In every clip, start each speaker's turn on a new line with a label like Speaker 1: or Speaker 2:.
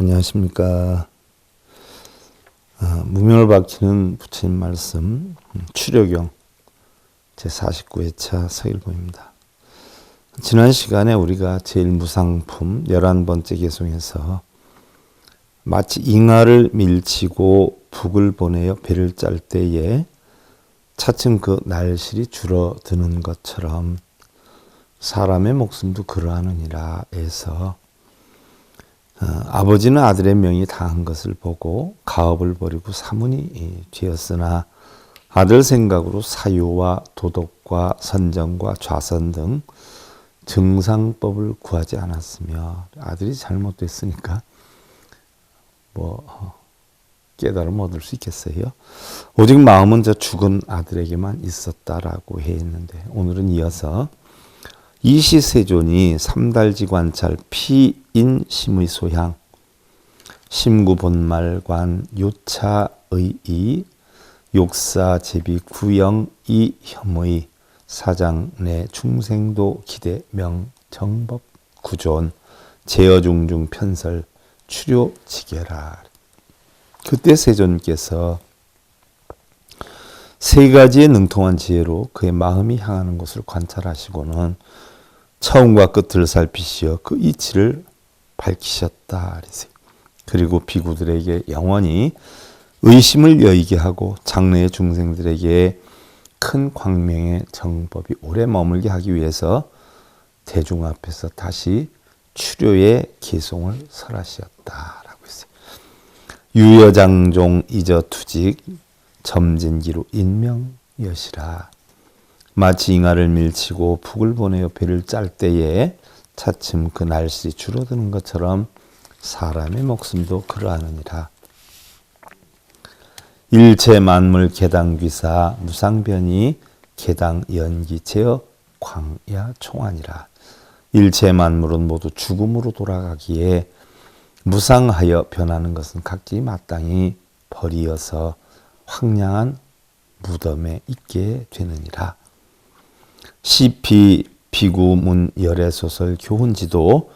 Speaker 1: 안녕하십니까. 어, 무명을 밝히는 부처님 말씀 음, 출애경 제49회차 서일보입니다. 지난 시간에 우리가 제일 무상품 11번째 개송에서 마치 잉하를 밀치고 북을 보내어 배를 짤 때에 차츰 그 날실이 줄어드는 것처럼 사람의 목숨도 그러하느니라 해서 어, 아버지는 아들의 명이 다한 것을 보고 가업을 버리고 사문이 되었으나 아들 생각으로 사유와 도덕과 선정과 좌선 등 정상법을 구하지 않았으며 아들이 잘못됐으니까 뭐 어, 깨달음 얻을 수 있겠어요. 오직 마음은 저 죽은 아들에게만 있었다라고 해 있는데 오늘은 이어서 이시세존이 삼달지 관찰 피인 심의 소향 심구 본말관 요차의이 욕사 제비 구영 이 혐의 사장 내 중생도 기대 명 정법 구존 제어중중 편설 추료 지게라 그때 세존께서 세 가지의 능통한 지혜로 그의 마음이 향하는 곳을 관찰하시고는 처음과 끝을 살피시어 그 이치를 밝히셨다. 그리고 비구들에게 영원히 의심을 여의게 하고 장래의 중생들에게 큰 광명의 정법이 오래 머물게 하기 위해서 대중 앞에서 다시 추료의 개송을 설하시었다라고 했어요. 유여장종 이저 투직 점진기로 인명여시라. 마치 잉하를 밀치고 북을 보내어 배를 짤 때에 차츰 그 날씨 줄어드는 것처럼 사람의 목숨도 그러하느니라. 일체 만물 개당귀사 무상변이 개당 연기체여 광야 총안이라. 일체 만물은 모두 죽음으로 돌아가기에 무상하여 변하는 것은 각기 마땅히 벌이어서 황량한 무덤에 있게 되느니라. 시피 비구문 열애 소설 교훈지도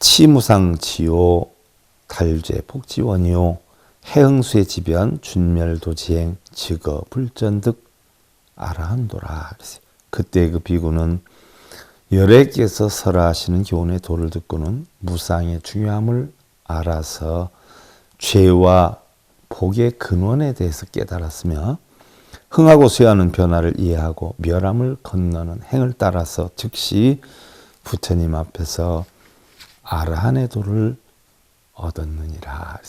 Speaker 1: 치무상지요 달죄 복지원이요 해흥수의 지변 준멸도지행 즉어 불전득 아라한도라 그때 그 비구는 열애께서 설하시는 교훈의 도를 듣고는 무상의 중요함을 알아서 죄와 복의 근원에 대해서 깨달았으며 흥하고 쇠하는 변화를 이해하고 멸함을 건너는 행을 따라서 즉시 부처님 앞에서 아라한의 도를 얻었느니라.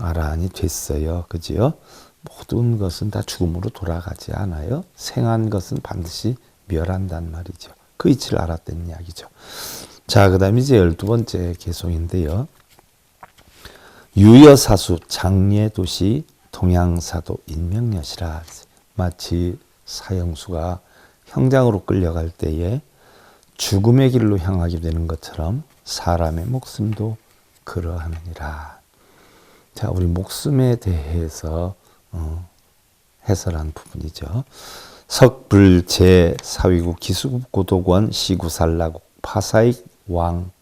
Speaker 1: 아라한이 됐어요. 그지요? 모든 것은 다 죽음으로 돌아가지 않아요. 생한 것은 반드시 멸한단 말이죠. 그 이치를 알았다는 이야기죠. 자, 그 다음에 이제 열두 번째 개송인데요. 유여사수 장례도시 동양사도 인명여시라 마치 사형수가 형장으로 끌려갈 때에 죽음의 길로 향하게 되는 것처럼 사람의 목숨도 그러하느니라. 자, 우리 목숨에 대해서 어, 해설한 부분이죠. 석불 제 사위국 기수국 고도권 시구살라국 파사익 왕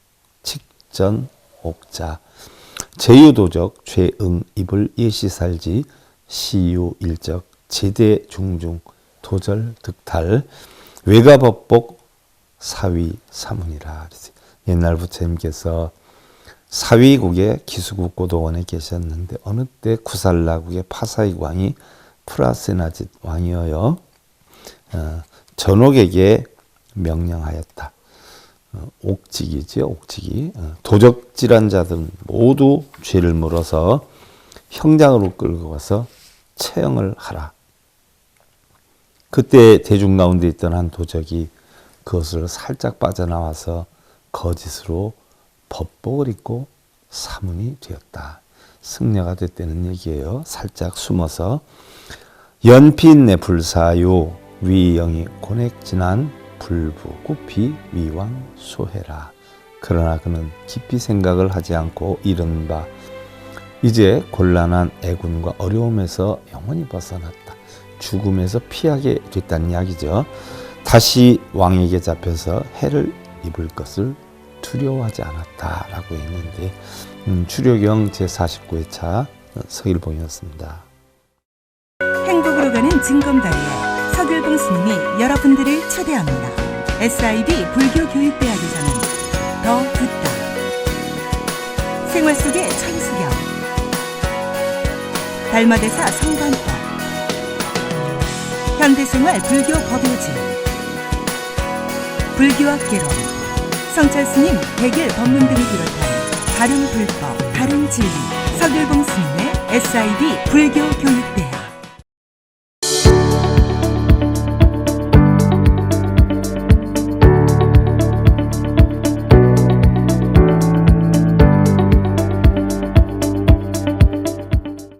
Speaker 1: 직전 옥자 제유도적 죄응 입을 예시살지 시유 일적 제대 중중 도절 득탈 외가법복 사위 사문이라 옛날 부처님께서 사위국의 기수국 고도원에 계셨는데 어느 때 구살라국의 파사익 왕이 프라세나짓 왕이어요 어, 전옥에게 명령하였다. 어, 옥직이죠, 옥직이. 어, 도적질한 자들은 모두 죄를 물어서 형장으로 끌고 가서 체형을 하라. 그때 대중 가운데 있던 한 도적이 그것을 살짝 빠져나와서 거짓으로 법복을 입고 사문이 되었다. 승려가 됐다는 얘기예요. 살짝 숨어서 연필내 불사요 위영이 고넥진한 불부 kup이 위왕 소해라. 그러나 그는 깊이 생각을 하지 않고 이른바 이제 곤란한 애군과 어려움에서 영원히 벗어났다. 죽음에서 피하게 됐다는 이야기죠. 다시 왕에게 잡혀서 해를 입을 것을 두려워하지 않았다라고 했는데 음, 출애경 제49회차 서일봉이었습니다.
Speaker 2: 행복으로 가는 징검다리 에 서길봉 스님이 여러분들을 초대합니다. SIB 불교교육대학에서는 더 듣다. 생활 속의 천수경. 달마대사 성관법. 현대생활 불교 법요지. 불교학개론. 성찰 스님 백일 법문 등을 비롯한 다른 불법, 다른 진리. 서길봉 스님의 SIB 불교교육대학.